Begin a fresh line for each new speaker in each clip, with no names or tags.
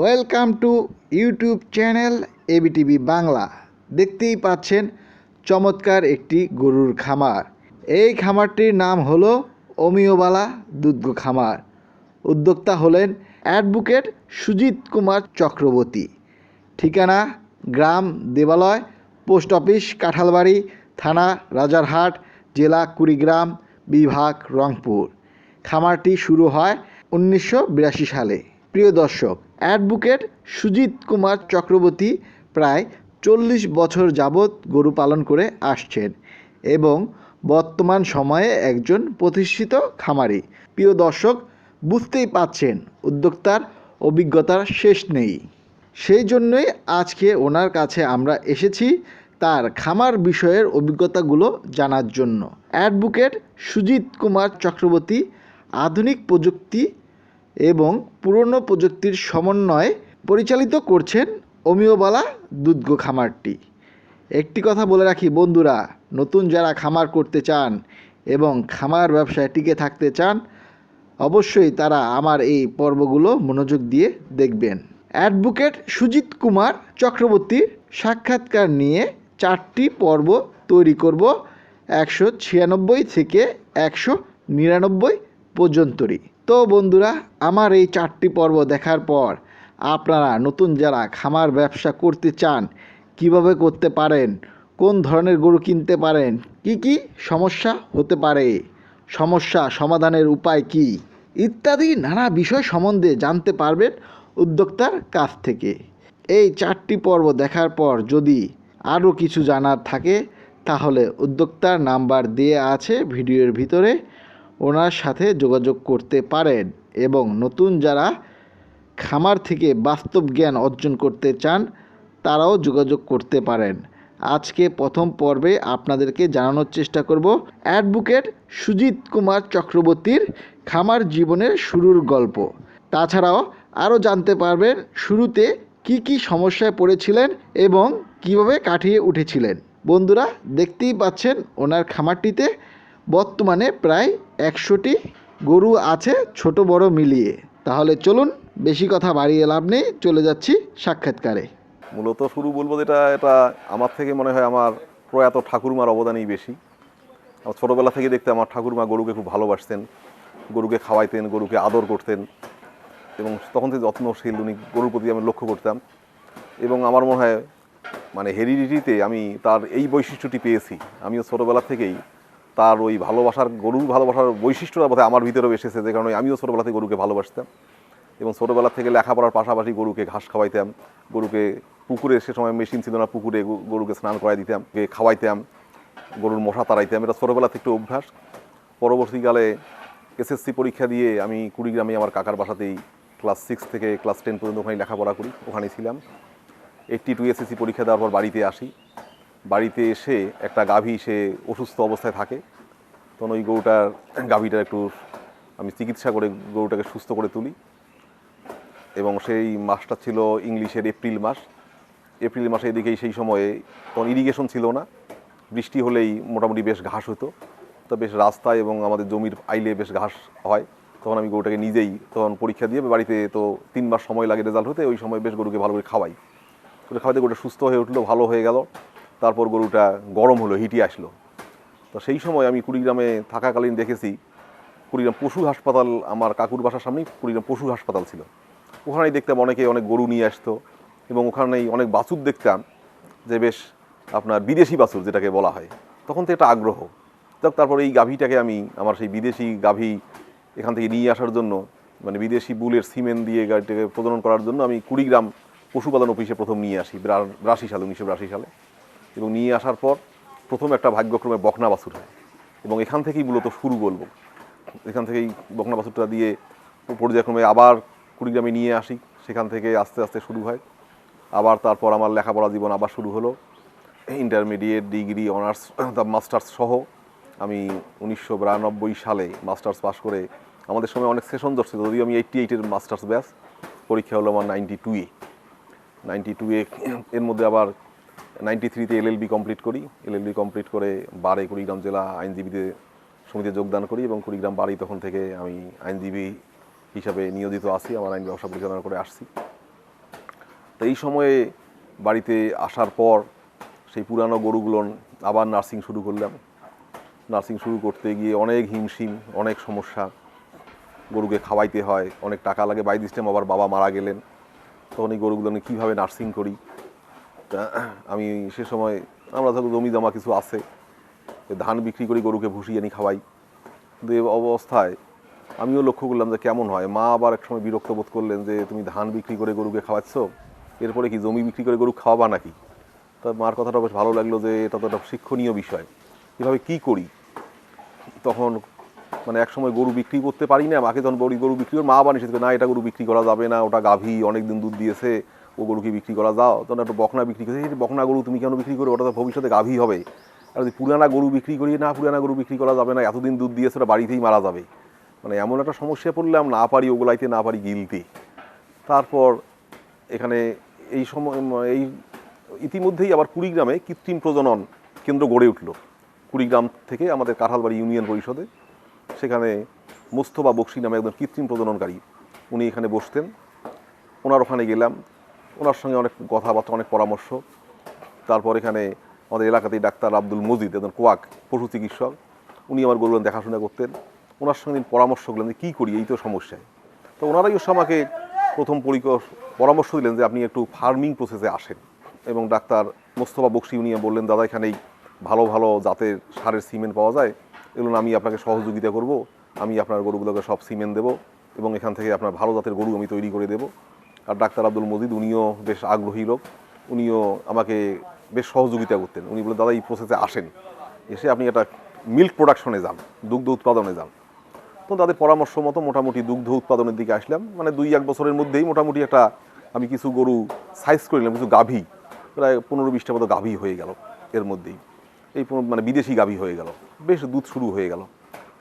Welcome to YouTube channel ABTV Bangla দেখতেই পাচ্ছেন চমৎকার একটি গরুর খামার। এই খামারটির নাম হলো অমিয়বালা দুগ্ধ খামার। উদ্যোক্তা হলেন অ্যাডভোকেট সুজিত কুমার চক্রবর্তী। ঠিকানা গ্রাম দেবালয়, পোস্ট অফিস কাঁঠালবাড়ি, থানা রাজারহাট, জেলা কুড়িগ্রাম, বিভাগ রংপুর। খামারটি শুরু হয় উনিশশো বিরাশি সালে। প্রিয় দর্শক অ্যাডভোকেট সুজিত কুমার চক্রবর্তী প্রায় চল্লিশ বছর যাবৎ গরু পালন করে আসছেন এবং বর্তমান সময়ে একজন প্রতিষ্ঠিত খামারি। প্রিয় দর্শক, বুঝতেই পাচ্ছেন, উদ্যোক্তার অভিজ্ঞতার শেষ নেই। সেই জন্যই আজকে ওনার কাছে আমরা এসেছি তার খামার বিষয়ের অভিজ্ঞতাগুলো জানার জন্য। অ্যাডভোকেট সুজিত কুমার চক্রবর্তী আধুনিক প্রযুক্তি এবং পুরনো প্রযুক্তির সমন্বয়ে পরিচালিত করছেন অমিয়বালা দুধ খামারটি। একটি কথা বলে রাখি, বন্ধুরা, নতুন যারা খামার করতে চান এবং খামার ব্যবসায় টিকে থাকতে চান, অবশ্যই তারা আমার এই পর্বগুলো মনোযোগ দিয়ে দেখবেন। অ্যাডভোকেট সুজিত কুমার চক্রবর্তীর সাক্ষাৎকার নিয়ে চারটি পর্ব তৈরি করব একশো ছিয়ানব্বই থেকে একশো নিরানব্বই পর্যন্তরই। তো বন্ধুরা, আমার এই চারটি পর্ব দেখার পর আপনারা নতুন যারা খামার ব্যবসা করতে চান, কীভাবে করতে পারেন, কোন ধরনের গরু কিনতে পারেন, কি কি সমস্যা হতে পারে, সমস্যা সমাধানের উপায় কি, ইত্যাদি নানা বিষয় সম্বন্ধে জানতে পারবেন উদ্যোক্তার কাছ থেকে। এই চারটি পর্ব দেখার পর যদি আরও কিছু জানার থাকে, তাহলে উদ্যোক্তার নাম্বার দিয়ে আছে ভিডিওর ভিতরে। ওনার সাথে যোগাযোগ করতে পারেন এবং নতুন যারা খামার থেকে বাস্তব জ্ঞান অর্জন করতে চান, তারাও যোগাযোগ করতে পারেন। আজকে প্রথম পর্বে আপনাদেরকে জানানোর চেষ্টা করব অ্যাডভোকেট সুজিত কুমার চক্রবর্তীর খামার জীবনের শুরুর গল্প। তাছাড়াও আরও জানতে পারবেন শুরুতে কি কি সমস্যায় পড়েছিলেন এবং কীভাবে কাটিয়ে উঠেছিলেন। বন্ধুরা, দেখতেই পাচ্ছেন ওনার খামারটিতে বর্তমানে প্রায় একশোটি গরু আছে ছোট বড় মিলিয়ে। তাহলে চলুন বেশি কথা বাড়িয়ে লাভ নেই, চলে যাচ্ছি সাক্ষাৎকারে।
মূলত শুরু বলব যেটা, এটা আমার থেকে মনে হয় আমার প্রয়াত ঠাকুরমার অবদানই বেশি। আমার ছোটোবেলা থেকে দেখতে আমার ঠাকুরমা গরুকে খুব ভালোবাসতেন, গরুকে খাওয়াইতেন, গরুকে আদর করতেন এবং তখন থেকে যত্নশীল উনি গরুর প্রতি আমি লক্ষ্য করতাম এবং আমার মনে হয় মানে হেরিডিটিতে আমি তার এই বৈশিষ্ট্যটি পেয়েছি। আমিও ছোটোবেলা থেকেই তার ওই ভালোবাসার গরুর ভালোবাসার বৈশিষ্ট্যটা বোধহয় আমার ভিতরেও এসেছে, যে কারণে আমিও ছোটোবেলা থেকে গরুকে ভালোবাসতাম এবং ছোটোবেলা থেকে লেখাপড়ার পাশাপাশি গরুকে ঘাস খাওয়াইতাম, গরুকে পুকুরে সে সময় মেশিন ছিল না, পুকুরে গরুকে স্নান করাই দিতাম খাওয়াইতাম, গরুর মশা তাড়াইতাম। এটা ছোটোবেলা থেকে একটু অভ্যাস। পরবর্তীকালে এসএসসি পরীক্ষা দিয়ে আমি কুড়িগ্রামে আমার কাকার বাসাতেই ক্লাস সিক্স থেকে ক্লাস টেন পর্যন্ত ওখানে লেখাপড়া করি ওখানে ছিলাম। এইটটি টু এসএসসি পরীক্ষা দেওয়ার পর বাড়িতে আসি। বাড়িতে এসে একটা গাভী সে অসুস্থ অবস্থায় থাকে। তখন ওই গরুটার গাভীটার একটু আমি চিকিৎসা করে গরুটাকে সুস্থ করে তুলি। এবং সেই মাসটা ছিল ইংলিশের এপ্রিল মাস। এপ্রিল মাসে এদিকেই সেই সময়ে তখন ইরিগেশন ছিল না। বৃষ্টি হলেই মোটামুটি বেশ ঘাস হতো। তো বেশ রাস্তায় এবং আমাদের জমির আইলে বেশ ঘাস হয়। তখন আমি গরুটাকে নিজেই তখন পরীক্ষা দিয়ে বাড়িতে তো তিন মাস সময় লাগে রেজাল্ট হতে, ওই সময় বেশ গরুকে ভালো করে খাওয়াই। করে খাওয়াতে গরুটা সুস্থ হয়ে উঠল, ভালো হয়ে গেল। তারপর গরুটা গরম হলো, হিটি আসলো। তো সেই সময় আমি কুড়িগ্রামে থাকাকালীন দেখেছি, কুড়িগ্রাম পশু হাসপাতাল, আমার কাকুর বাসার সামনেই কুড়িগ্রাম পশু হাসপাতাল ছিল। ওখানেই দেখতাম অনেকে অনেক গরু নিয়ে আসতো এবং ওখানেই অনেক বাছুর দেখতাম যে বেশ আপনার বিদেশি বাছুর যেটাকে বলা হয়। তখন তো একটা আগ্রহ। তারপর এই গাভীটাকে আমি, আমার সেই বিদেশি গাভী এখান থেকে নিয়ে আসার জন্য মানে বিদেশি বুলের সিমেন্ট দিয়ে গাড়িটাকে প্রজনন করার জন্য আমি কুড়িগ্রাম পশুপালন অফিসে প্রথম নিয়ে আসি বিরাশি সালে উনিশশো সালে এবং নিয়ে আসার পর প্রথম একটা ভাগ্যক্রমে বকনা বাছুর হয়। এবং এখান থেকেই মূলত শুরু বলব। এখান থেকেই বকনা বাছুরটা দিয়ে পর্যায়ক্রমে আবার কুড়িগ্রামে নিয়ে আসি। সেখান থেকে আস্তে আস্তে শুরু হয়। আবার তারপর আমার লেখাপড়া জীবন আবার শুরু হলো। ইন্টারমিডিয়েট, ডিগ্রি, অনার্স মাস্টার্স সহ আমি উনিশশো বিরানব্বই সালে মাস্টার্স পাশ করে আমাদের সময় অনেক সেশন ধরছিল যদিও আমি এইটটি এইটের মাস্টার্স ব্যাস পরীক্ষা হলো আমার নাইনটি টুয়ে নাইনটি টুয়ে এর মধ্যে আবার নাইনটি থ্রিতে এলএলবি কমপ্লিট করি। এলএলবি কমপ্লিট করে বারে কুড়িগ্রাম জেলা আইনজীবীতে সমিতিতে যোগদান করি এবং কুড়িগ্রাম বাড়ি তখন থেকে আমি আইনজীবী হিসাবে নিয়োজিত আছি, আমার আইন ব্যবসা পরিচালনা করে আসছি। তো এই সময়ে বাড়িতে আসার পর সেই পুরানো গরুগুলো আবার নার্সিং শুরু করলাম। নার্সিং শুরু করতে গিয়ে অনেক হিমশিম, অনেক সমস্যা। গরুকে খাওয়াইতে হয়, অনেক টাকা লাগে। বাই দিস আবার বাবা মারা গেলেন। তখন এই গরুগুলো কীভাবে নার্সিং করি? আমি সে সময় আমরা ধরো জমি জমা কিছু আছে ধান বিক্রি করি গরুকে ভুসি আনি খাওয়াই। কিন্তু এই অবস্থায় আমিও লক্ষ্য করলাম যে কেমন হয়। মা আবার এক সময় বিরক্ত বোধ করলেন যে তুমি ধান বিক্রি করে গরুকে খাওয়াচ্ছ? এরপরে কি জমি বিক্রি করে গরু খাওয়াবা নাকি? তা মার কথাটা বেশ ভালো লাগল যে এটা তো একটা শিক্ষণীয় বিষয়। এভাবে কি করি? তখন মানে এক সময় গরু বিক্রি করতে পারি না মাকে যখন বড়ি গরু বিক্রি করে। মা আবার নিষেধ করে, না এটা গরু বিক্রি করা যাবে না ওটা গাভী অনেক দিন দুধ দিয়েছে। ও গরুকে বিক্রি করা যাও? তখন একটা বকনা বিক্রি করে। বকনা গরু তুমি কেন বিক্রি করো? ওটা তো ভবিষ্যতে গাভী হবে। আর যদি পুরানা গরু বিক্রি করি, না পুরানা গরু বিক্রি করা যাবে না, এতদিন দুধ দিয়ে সেটা বাড়িতেই মারা যাবে। মানে এমন একটা সমস্যায় পড়লাম, না পারি ওগুলাইতে, না পারি গিলতে। তারপর এখানে এই সময় এই ইতিমধ্যেই আবার কুড়িগ্রামে কৃত্রিম প্রজনন কেন্দ্র গড়ে উঠল। কুড়িগ্রাম থেকে আমাদের কাঁঠালবাড়ি ইউনিয়ন পরিষদে। সেখানে মোস্তফা বক্সি নামে একজন কৃত্রিম প্রজননকারী, উনি এখানে বসতেন। ওনার ওখানে গেলাম। ওনার সঙ্গে অনেক কথাবার্তা, অনেক পরামর্শ। তারপর এখানে আমাদের এলাকাতেই ডাক্তার আব্দুল মজিদ, একজন কোয়াক পশু চিকিৎসক। উনি আমার গরুগুলো দেখাশোনা করতেন। ওনার সঙ্গে পরামর্শ করলেন যে কী করি, এই তো সমস্যায়। তো ওনারাই অবশ্য আমাকে প্রথম পরিকর পরামর্শ দিলেন যে আপনি একটু ফার্মিং প্রসেসে আসেন। এবং ডাক্তার মোস্তফা বক্সি উনি বললেন, দাদা, এখানেই ভালো ভালো জাতের সারের সিমেন্ট পাওয়া যায়। এগুলো আমি আপনাকে সহযোগিতা করব। আমি আপনার গরুগুলোকে সব সিমেন্ট দেবো এবং এখান থেকে আপনার ভালো জাতের গরু আমি তৈরি করে দেবো। আর ডাক্তার আব্দুল মজিদ উনিও বেশ আগ্রহী লোক। উনিও আমাকে বেশ সহযোগিতা করতেন। উনি বলে দাদা, এই প্রসেসে আসেন। এসে আপনি একটা মিল্ক প্রোডাকশনে যান, দুগ্ধ উৎপাদনে যান। তো তাদের পরামর্শ মতো মোটামুটি দুগ্ধ উৎপাদনের দিকে আসলাম। মানে দুই এক বছরের মধ্যেই মোটামুটি একটা, আমি কিছু গরু সাইজ করে নিলাম, কিছু গাভী। প্রায় পনেরো বিশটা মতো গাভী হয়ে গেল এর মধ্যেই। এই মানে বিদেশি গাভী হয়ে গেল। বেশ দুধ শুরু হয়ে গেল।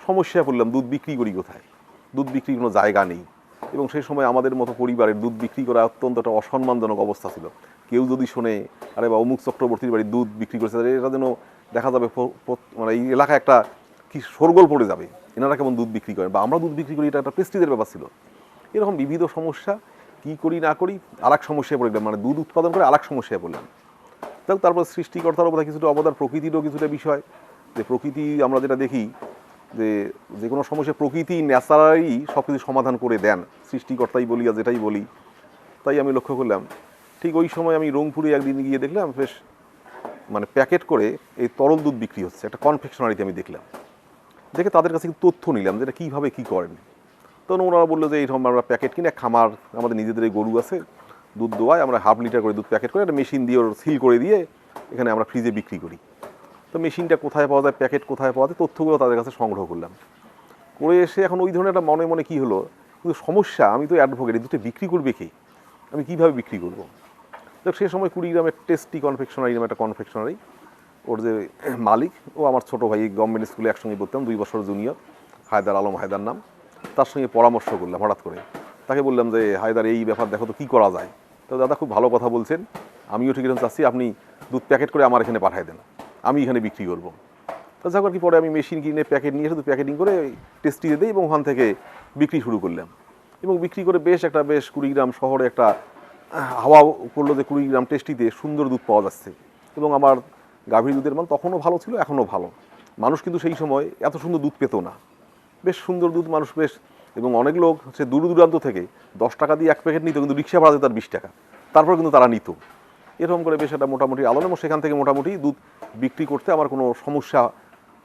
সমস্যায় পড়লাম, দুধ বিক্রি করি কোথায়? দুধ বিক্রির কোনো জায়গা নেই। এবং সেই সময় আমাদের মতো পরিবারের দুধ বিক্রি করা অত্যন্ত একটা অসম্মানজনক অবস্থা ছিল। কেউ যদি শোনে, আরে বা অমুক চক্রবর্তীর বাড়ি দুধ বিক্রি করেছে এটা যেন দেখা যাবে মানে এই এলাকায় একটা কি সরগোল পড়ে যাবে। এনারা কেমন দুধ বিক্রি করেন? বা আমরা দুধ বিক্রি করি, এটা একটা প্রেস্টিজের ব্যাপার ছিল। এরকম বিবিধ সমস্যা, কি করি, না করি আর এক সমস্যায় পড়ে গেলাম। মানে দুধ উৎপাদন করে আর এক সমস্যায় পড়লাম। তারপর সৃষ্টিকর্তার বোধহয় কিছুটা অবদান, প্রকৃতিরও কিছুটা বিষয়। যে প্রকৃতি আমরা যেটা দেখি যে যে কোনো সমস্যা প্রকৃতি ন্যাচারালি সব কিছু সমাধান করে দেন, সৃষ্টিকর্তাই বলি আর যেটাই বলি। তাই আমি লক্ষ্য করলাম, ঠিক ওই সময় আমি রংপুরে একদিন গিয়ে দেখলাম, বেশ মানে প্যাকেট করে এই তরল দুধ বিক্রি হচ্ছে, একটা কনফেকশনারিতে আমি দেখলাম। দেখে তাদের কাছে একটু তথ্য নিলাম যে এটা কীভাবে কী করেন। তখন ওনারা বলল যে এইরকম আমরা প্যাকেট কিনে খামার, আমাদের নিজেদের গরু আছে, দুধ দোয়ায় আমরা হাফ লিটার করে দুধ প্যাকেট করে একটা মেশিন দিয়ে ওর সিল করে দিয়ে এখানে আমরা ফ্রিজে বিক্রি করি। তো মেশিনটা কোথায় পাওয়া যায়, প্যাকেট কোথায় পাওয়া যায়, তথ্যগুলো তাদের কাছে সংগ্রহ করলাম। করে এসে এখন ওই ধরনের একটা মনে মনে কী হলো, কিন্তু সমস্যা, আমি তো অ্যাডভোকেট এই দুটো বিক্রি করবে কে? আমি কীভাবে বিক্রি করব? তো সে সময় কুড়িগ্রামের টেস্টি কনফেকশনারি নামে একটা কনফেকশনারি ওর যে মালিক, ও আমার ছোটো ভাই গভর্নমেন্ট স্কুলে একসঙ্গে পড়তাম, দুই বছর জুনিয়র হায়দার আলম হায়দার নাম। তার সঙ্গে পরামর্শ করলাম হঠাৎ করে। তাকে বললাম যে, হায়দার, এই ব্যাপার দেখো তো কী করা যায়। তো দাদা খুব ভালো কথা বলছেন। আমিও ঠিক এরকম চাচ্ছি, আপনি দুধ প্যাকেট করে আমার এখানে পাঠিয়ে দেন। আমি এখানে বিক্রি করব। তো যাক, আর কি পরে আমি মেশিন কিনে প্যাকেট নিয়ে শুধু প্যাকেটিং করে টেস্টিতে দিই এবং ওখান থেকে বিক্রি শুরু করলাম। এবং বিক্রি করে বেশ একটা, বেশ কুড়িগ্রাম শহরে একটা হাওয়া করল যে কুড়িগ্রাম টেস্টিতে সুন্দর দুধ পাওয়া যাচ্ছে। এবং আমার গাভীর দুধের মান তখনও ভালো ছিল, এখনও ভালো। মানুষ কিন্তু সেই সময় এত সুন্দর দুধ পেত না। বেশ সুন্দর দুধ মানুষ বেশ, এবং অনেক লোক হচ্ছে দূর দূরান্ত থেকে দশ টাকা দিয়ে এক প্যাকেট নিত, কিন্তু রিক্সা ভাড়া দিত তার বিশ টাকা। তারপর কিন্তু তারা নিত। এরকম করে বেশ একটা মোটামুটি আলম এবং সেখান থেকে মোটামুটি দুধ বিক্রি করতে আমার কোনো সমস্যা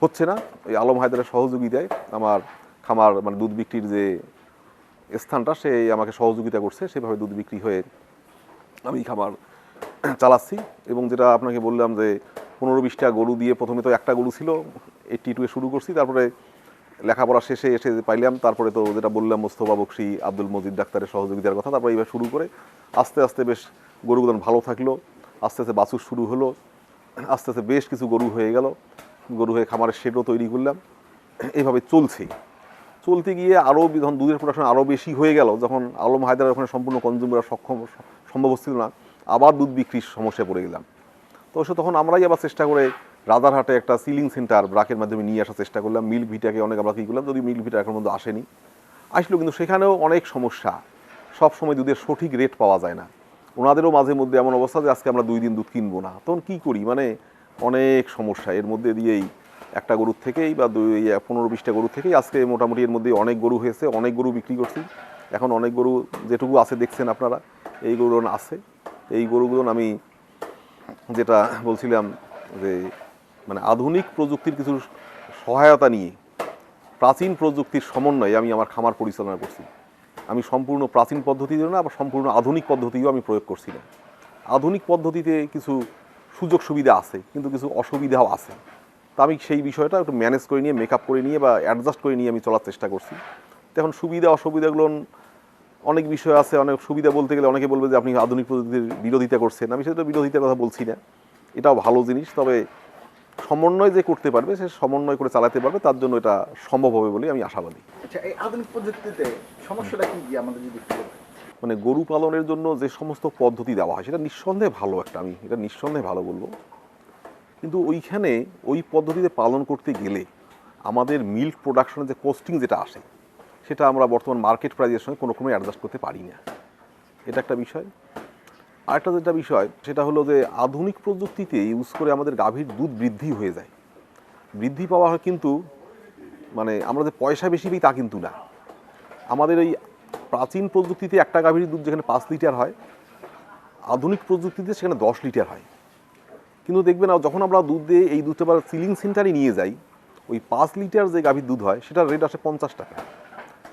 হচ্ছে না। এই আলম হায়দারের সহযোগিতায় আমার খামার মানে দুধ বিক্রির যে স্থানটা, সে আমাকে সহযোগিতা করছে, সেভাবে দুধ বিক্রি হয়ে আমি খামার চালাচ্ছি এবং যেটা আপনাকে বললাম যে পনেরো বিশটা গরু দিয়ে প্রথমে তো একটা গরু ছিল এইটটি টুয়ে শুরু করছি, তারপরে লেখাপড়া শেষে এসে পাইলাম, তারপরে তো যেটা বললাম, মোস্তফা বক্সি, আব্দুল মজিদ ডাক্তারের সহযোগিতার কথা, তারপরে এইবার শুরু করে আস্তে আস্তে বেশ গরুগুলো ভালো থাকল, আস্তে আস্তে বাছুর শুরু হলো, আস্তে আস্তে বেশ কিছু গরু হয়ে গেল, গরু হয়ে খামারের শেডও তৈরি করলাম এইভাবে চলছে। চলতে গিয়ে আরও যখন দুধের প্রোডাকশন আরও বেশি হয়ে গেল, যখন আলম হায়দার ওখানে সম্পূর্ণ কনজিউম করা সক্ষম, সম্ভব হচ্ছিল না, আবার দুধ বিক্রির সমস্যায় পড়ে গেলাম। তো সে তখন আমরাই আবার চেষ্টা করে রাজারহাটে একটা সিলিং সেন্টার ব্রাকের মাধ্যমে নিয়ে আসার চেষ্টা করলাম। মিল্ক ভিটাকে অনেক আমরা কী করলাম? যদি মিল্ক ভিটা এখন পর্যন্ত আসেনি। আসলো কিন্তু সেখানেও অনেক সমস্যা। সব সময় দুধের সঠিক রেট পাওয়া যায় না। ওনাদেরও মাঝে মধ্যে এমন অবস্থা যে, আজকে আমরা দুই দিন দুধ কিনবো না। তখন কী করি? মানে অনেক সমস্যা। এর মধ্যে দিয়েই একটা গরুর থেকেই বা দুই পনেরো বিশটা গরু থেকেই আজকে মোটামুটি এর মধ্যে অনেক গরু হয়েছে, অনেক গরু বিক্রি করছি। এখন অনেক গরু যেটুকু আছে দেখছেন আপনারা, এই গরুগুলো আছে। এই গরুগুলো আমি যেটা বলছিলাম যে মানে আধুনিক প্রযুক্তির কিছু সহায়তা নিয়ে, প্রাচীন প্রযুক্তির সমন্বয়ে আমি আমার খামার পরিচালনা করছি। আমি সম্পূর্ণ প্রাচীন পদ্ধতিতে না, আবার সম্পূর্ণ আধুনিক পদ্ধতিও আমি প্রয়োগ করছি না। আধুনিক পদ্ধতিতে কিছু সুযোগ সুবিধা আছে, কিন্তু কিছু অসুবিধাও আছে। তা আমি সেই বিষয়টা একটু ম্যানেজ করে নিয়ে মেকআপ করে নিয়ে বা অ্যাডজাস্ট করে নিয়ে আমি চলার চেষ্টা করছি। এখন সুবিধা অসুবিধাগুলো অনেক বিষয় আছে, অনেক সুবিধা বলতে গেলে অনেকে বলবে যে আপনি আধুনিক প্রযুক্তির বিরোধিতা করছেন। আমি সেটা বিরোধিতার কথা বলছি না। এটাও ভালো জিনিস, তবে সমন্বয় যে করতে পারবে সে সমন্বয় করে চালাতে পারবে তার জন্য এটা সম্ভব হবে বলে আমি আশাবাদী।
আচ্ছা এই আধুনিক পদ্ধতিতে সমস্যাটা কি আমাদের যদি
মানে গরু পালনের জন্য যে সমস্ত পদ্ধতি দেওয়া হয় সেটা নিঃসন্দেহে ভালো একটা আমি এটা নিঃসন্দেহে ভালো বলব। কিন্তু ওইখানে ওই পদ্ধতিতে পালন করতে গেলে আমাদের মিল্ক প্রোডাকশনের যে কোস্টিং যেটা আসে সেটা আমরা বর্তমান মার্কেট প্রাইজের সঙ্গে কোনো রকমই অ্যাডজাস্ট করতে পারি না। এটা একটা বিষয়। আরেকটা যেটা বিষয়, সেটা হলো যে আধুনিক প্রযুক্তিতে ইউজ করে আমাদের গাভীর দুধ বৃদ্ধি হয়ে যায়। বৃদ্ধি পাওয়া হয় কিন্তু মানে আমরা যে পয়সা বেশি পাই তা কিন্তু না। আমাদের এই প্রাচীন প্রযুক্তিতে একটা গাভীর দুধ যেখানে পাঁচ লিটার হয়, আধুনিক প্রযুক্তিতে সেখানে দশ লিটার হয়। কিন্তু দেখবেন যখন আমরা দুধ দিয়ে এই দুধটা আবার সিলিং সেন্টারে নিয়ে যাই, ওই পাঁচ লিটার যে গাভীর দুধ হয়, সেটার রেট আসে পঞ্চাশ টাকা।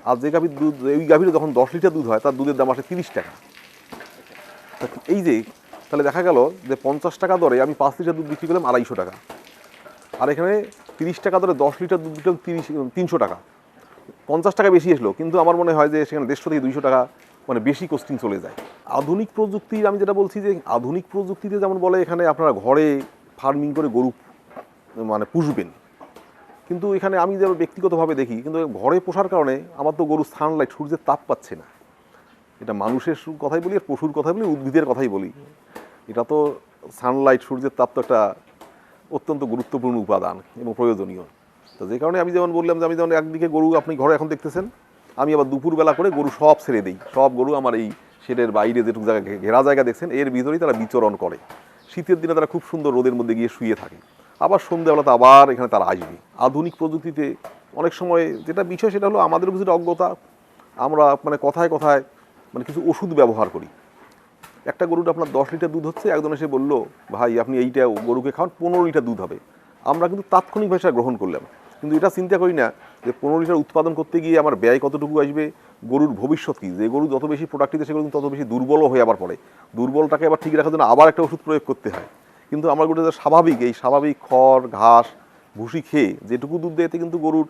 আর যে গাভীর দুধ, ওই গাভীর যখন দশ লিটার দুধ হয়, তার দুধের দাম আসে তিরিশ টাকা। এই যে, তাহলে দেখা গেল যে পঞ্চাশ টাকা দরে আমি পাঁচ লিটার দুধ বিক্রি করলাম আড়াইশো টাকা। আর এখানে তিরিশ টাকা দরে দশ লিটার দুধ বিক্রি তিরিশ তিনশো টাকা। পঞ্চাশ টাকা বেশি এসলো, কিন্তু আমার মনে হয় যে সেখানে দেড়শো থেকে দুইশো টাকা মানে বেশি কোস্টিং চলে যায়। আধুনিক প্রযুক্তির আমি যেটা বলছি যে, আধুনিক প্রযুক্তিতে যেমন বলে এখানে আপনারা ঘরে ফার্মিং করে গরু মানে পুষবেন। কিন্তু এখানে আমি যেন ব্যক্তিগতভাবে দেখি, কিন্তু ঘরে পোষার কারণে আমার তো গরু সানলাইট সূর্যের তাপ পাচ্ছে না। এটা মানুষের কথাই বলি আর পশুর কথাই বলি, উদ্ভিদের কথাই বলি। এটা তো সানলাইট সূর্যের তাপ তো একটা অত্যন্ত গুরুত্বপূর্ণ উপাদান এবং প্রয়োজনীয়। তো যে কারণে আমি যেমন বললাম যে আমি যেমন একদিকে গরু আপনি ঘরে এখন দেখতেছেন, আমি আবার দুপুরবেলা করে গরু সব ছেড়ে দিই। সব গরু আমার এই শেডের বাইরে যেটুকু জায়গা ঘে- ঘেরা জায়গা দেখছেন, এর ভিতরেই তারা বিচরণ করে। শীতের দিনে তারা খুব সুন্দর রোদের মধ্যে গিয়ে শুয়ে থাকে। আবার সন্ধ্যাবেলাতে আবার এখানে তারা আসবে। আধুনিক প্রযুক্তিতে অনেক সময় যেটা বিষয় সেটা হলো আমাদেরও কিছুটা অজ্ঞতা। আমরা মানে কথায় কথায় মানে কিছু ওষুধ ব্যবহার করি। একটা গরুটা আপনার দশ লিটার দুধ হচ্ছে, একজন এসে বলল, ভাই, আপনি এইটা গরুকে খাওয়ান, পনেরো লিটার দুধ হবে। আমরা কিন্তু তাৎক্ষণিকভাবে সেটা গ্রহণ করলাম। কিন্তু এটা চিন্তা করি না যে পনেরো লিটার উৎপাদন করতে গিয়ে আমার ব্যয় কতটুকু আসবে, গরুর ভবিষ্যৎ কী? যে গরু যত বেশি প্রোডাক্টিভ সে গরু তত বেশি দুর্বলও হয়ে আবার পড়ে। দুর্বলটাকে আবার ঠিক রাখার জন্য আবার একটা ওষুধ প্রয়োগ করতে হয়। কিন্তু আমার গরুটা স্বাভাবিক, এই স্বাভাবিক খড়, ঘাস, ভুসি খেয়ে যেটুকু দুধ দেয় কিন্তু গরুর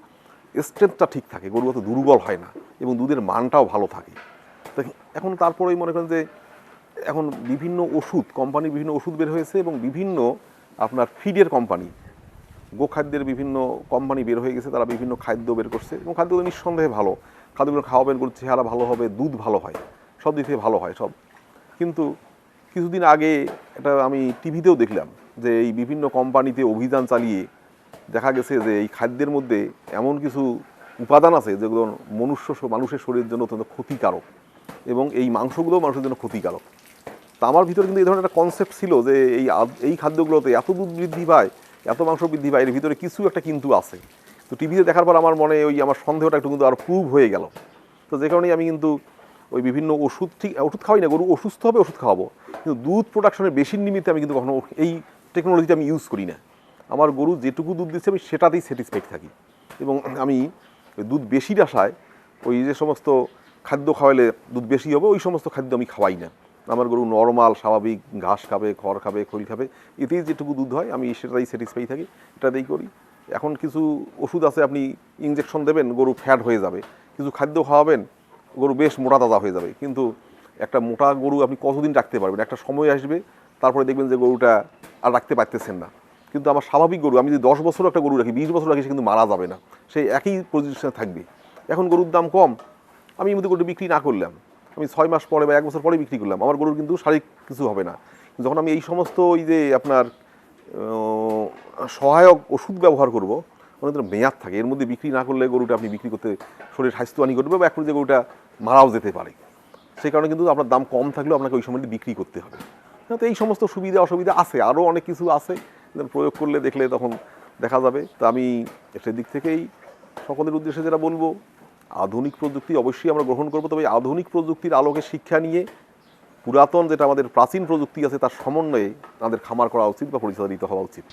স্ট্রেংথটা ঠিক থাকে, গরু অত দুর্বল হয় না এবং দুধের মানটাও ভালো থাকে। এখন তারপরেই মনে করেন যে এখন বিভিন্ন ওষুধ, কোম্পানির বিভিন্ন ওষুধ বের হয়েছে এবং বিভিন্ন আপনার ফিডের কোম্পানি, গোখাদ্যের বিভিন্ন কোম্পানি বের হয়ে গেছে, তারা বিভিন্ন খাদ্য বের করছে এবং খাদ্যগুলো নিঃসন্দেহে ভালো। খাদ্যগুলো খাওয়াবেন গরুর চেহারা ভালো হবে, দুধ ভালো হয়, সব দিক থেকে ভালো হয় সব। কিন্তু কিছুদিন আগে এটা আমি টিভিতেও দেখলাম যে এই বিভিন্ন কোম্পানিতে অভিযান চালিয়ে দেখা গেছে যে এই খাদ্যের মধ্যে এমন কিছু উপাদান আছে যেগুলো মনুষ্য মানুষের শরীরের জন্য অত্যন্ত ক্ষতিকারক। এবং এই মাংসগুলোও মানুষের জন্য ক্ষতিকারক। তা আমার ভিতরে কিন্তু এই ধরনের একটা কনসেপ্ট ছিল যে এই এই খাদ্যগুলোতে এত দুধ বৃদ্ধি পায়, এত মাংস বৃদ্ধি পায়, এর ভিতরে কিছু একটা কিন্তু আছে। তো টিভিতে দেখার পর আমার মনে ওই আমার সন্দেহটা একটু কিন্তু আরও প্রুভ হয়ে গেল। তো যে কারণেই আমি কিন্তু ওই বিভিন্ন ওষুধ ঠিক, ওষুধ খাওয়াই না, গরু অসুস্থ হবে ওষুধ খাওয়াবো। কিন্তু দুধ প্রোডাকশনের বেশির নিমিত্তে আমি কিন্তু কখনো এই টেকনোলজিটা আমি ইউজ করি না। আমার গরু যেটুকু দুধ দিচ্ছে, আমি সেটাতেই স্যাটিসফাইড থাকি। এবং আমি দুধ বেশির আশায় ওই যে সমস্ত খাদ্য খাওয়ালে দুধ বেশি হবে, ওই সমস্ত খাদ্য আমি খাওয়াই না। আমার গরু নর্মাল, স্বাভাবিক, ঘাস খাবে, খড় খাবে খৈল খাবে, এতেই যেটুকু দুধ হয়, আমি সেটাই স্যাটিসফাই থাকি, এটাতেই করি। এখন কিছু ওষুধ আছে, আপনি ইঞ্জেকশন দেবেন, গরু ফ্যাট হয়ে যাবে। কিছু খাদ্য খাওয়াবেন, গরু বেশ মোটা তাজা হয়ে যাবে। কিন্তু একটা মোটা গরু আপনি কতদিন রাখতে পারবেন? একটা সময় আসবে, তারপরে দেখবেন যে গরুটা আর রাখতে পারতেছেন না। কিন্তু আমার স্বাভাবিক গরু, আমি যদি দশ বছর একটা গরু রাখি, বিশ বছর রাখি, সে কিন্তু মারা যাবে না। সেই একই পজিশনে থাকবে। এখন গরুর দাম কম আমি এমনি গরু বিক্রি না করলাম। আমি ছয় মাস পরে বা এক বছর পরে বিক্রি করলাম। আমার গরুর কিন্তু শারীরিক কিছু হবে না। যখন আমি এই সমস্ত ওই যে আপনার সহায়ক ওষুধ ব্যবহার করব ওনাদের মেয়াদ থাকে। এর মধ্যে বিক্রি না করলে গরুটা আপনি বিক্রি করতে শরীর স্বাস্থ্যহানি করবে বা এখন যে গরুটা মারাও যেতে পারে। সেই কারণে কিন্তু আপনার দাম কম থাকলেও আপনাকে ওই সময়টি বিক্রি করতে হবে। হ্যাঁ, তো এই সমস্ত সুবিধা অসুবিধা আছে। আরও অনেক কিছু আছে। প্রয়োগ করলে দেখলে তখন দেখা যাবে। তো আমি সেদিক থেকেই সকলের উদ্দেশ্যে যেটা বলব আধুনিক প্রযুক্তি অবশ্যই আমরা গ্রহণ করব, তবে আধুনিক প্রযুক্তির আলোকে শিক্ষা নিয়ে পুরাতন যেটা আমাদের প্রাচীন প্রযুক্তি আছে, তার সমন্বয়ে তাদের খামার করা উচিত বা পরিচালিত হওয়া উচিত।